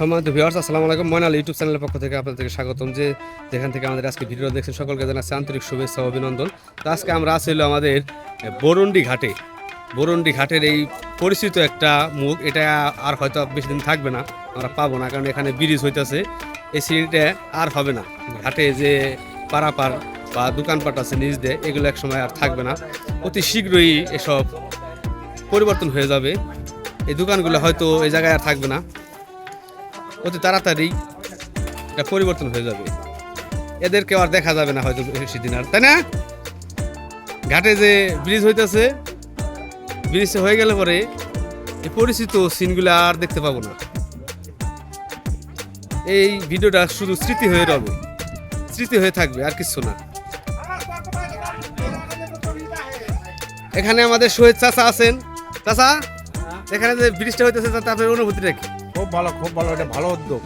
সম্মানিত ভিউয়ার্স, আসসালামু আলাইকুম। ময়নাল ইউটিউব চ্যানেলের পক্ষ থেকে আপনাদেরকে স্বাগতম যে যেখান থেকে আমাদের আজকে ভিডিও দেখছেন, সকলকে জানাচ্ছি আন্তরিক শুভেচ্ছা অভিনন্দন। তো আজকে আমরা আছি হলো আমাদের বরুন্ডি ঘাটে। বরুন্ডি ঘাটের এই পরিচিত একটা মুখ, এটা আর হয়তো বেশি দিন থাকবে না, আমরা পাবো না, কারণ এখানে ব্রিজ হইতেছে। এই সিঁড়িটা আর হবে না। ঘাটে যে পারাপার বা দোকানপাট আছে নিজ দিয়ে, এগুলো এক সময় আর থাকবে না। অতি শীঘ্রই এসব পরিবর্তন হয়ে যাবে। এই দোকানগুলো হয়তো এই জায়গায় আর থাকবে না। অতি তাড়াতাড়ি এটা পরিবর্তন হয়ে যাবে। এদেরকে আর দেখা যাবে না হয়তো বেশি দিন আর তাই না? ঘাটে যে ব্রিজ হইতেছে ব্রিজ হয়ে গেলে পরে এই পরিচিত সিনগুলো আর দেখতে পাবো না। এই ভিডিওটা শুধু স্মৃতি হয়ে রবে স্মৃতি হয়ে থাকবে আর কিছু না। এখানে আমাদের শহীদ চাচা আছেন। চাচা এখানে যে ব্রিজটা হইতেছে তাতে আপনার অনুভূতিটা কি? খুব ভালো খুব ভালো এটা ভালো উদ্যোগ।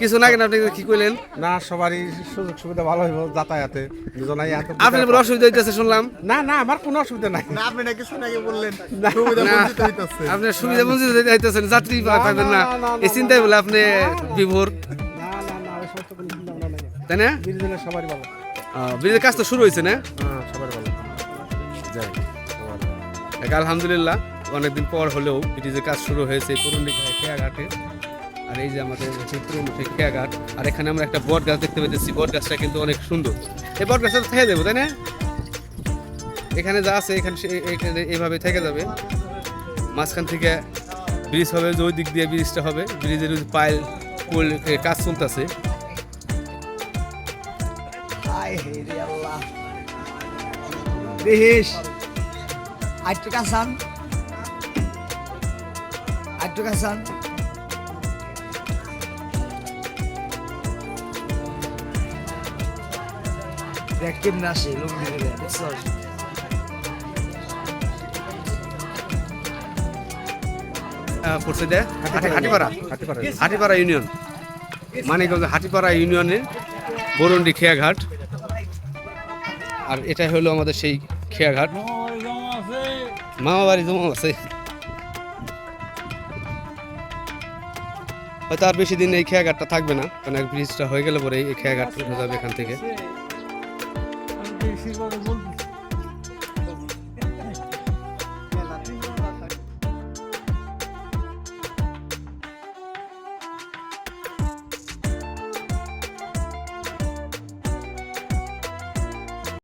কিছু না কেন আপনি কি কইলেন না সবারই সুযোগ সুবিধা ভালো হইব যাতায়াতে। দুজনাই এত আপনার বড় অসুবিধা হইতেছে শুনলাম? না না আমার কোনো অসুবিধা নাই। না আপনি নাকি শোনা গিয়ে বললেন সুবিধা বঞ্চিত হইতাছে। আপনার সুবিধা বঞ্চিত হইতে হইতেছেন যাত্রী পাবেন না এই চিন্তায় বলে আপনি বিভোর। না না না ওই সমস্ত কোনো চিন্তা ভাবনা নাই। তাই না? বিরোধীরা সবারই ভালো। ব্রিজের কাজ তো শুরু হয়েছে না? হ্যাঁ সবারই ভালো। যাই আলহামদুলিল্লাহ। অনেকদিন পর হলেও ব্রিজের কাজ শুরু হয়েছে পুরুন্ডি খেয়াঘাটে। আর এই যে আমাদের চিত্রমুখী খেয়াঘাট, আর এখানে আমরা একটা বট গাছ দেখতে পেতেছি বট গাছটা কিন্তু অনেক সুন্দর। এই বট গাছটা থেকে দেবো তাই না? এখানে যা আছে, এখানে এখানে এইভাবে থেকে যাবে। মাঝখান থেকে ব্রিজ হবে ওই দিক দিয়ে ব্রিজটা হবে। ব্রিজের পাইল, পুল কাজ চলতেছে। আয় হে রে আল্লাহ। আটটু কাসান আটটু দেখ কেমন আসে লোক দিয়ে বুঝছস আহ, পড়ছে দে হাটি- হাটিপাড়া। হাঁটিপাড়া হাটিপাড়া ইউনিয়ন। মানিকগঞ্জ হাটিপাড়া ইউনিয়নের বরুন্ডি খেয়াঘাট। আর এটাই হলো আমাদের সেই খেয়াঘাট। মামা বাড়ি জমা আছে। হয়তো আর বেশি দিন এই খেয়াঘাটটা থাকবে না, কারণ এক ব্রিজটা হয়ে গেলে পরে এই খেয়াঘাট উঠে যাবে এখান থেকে।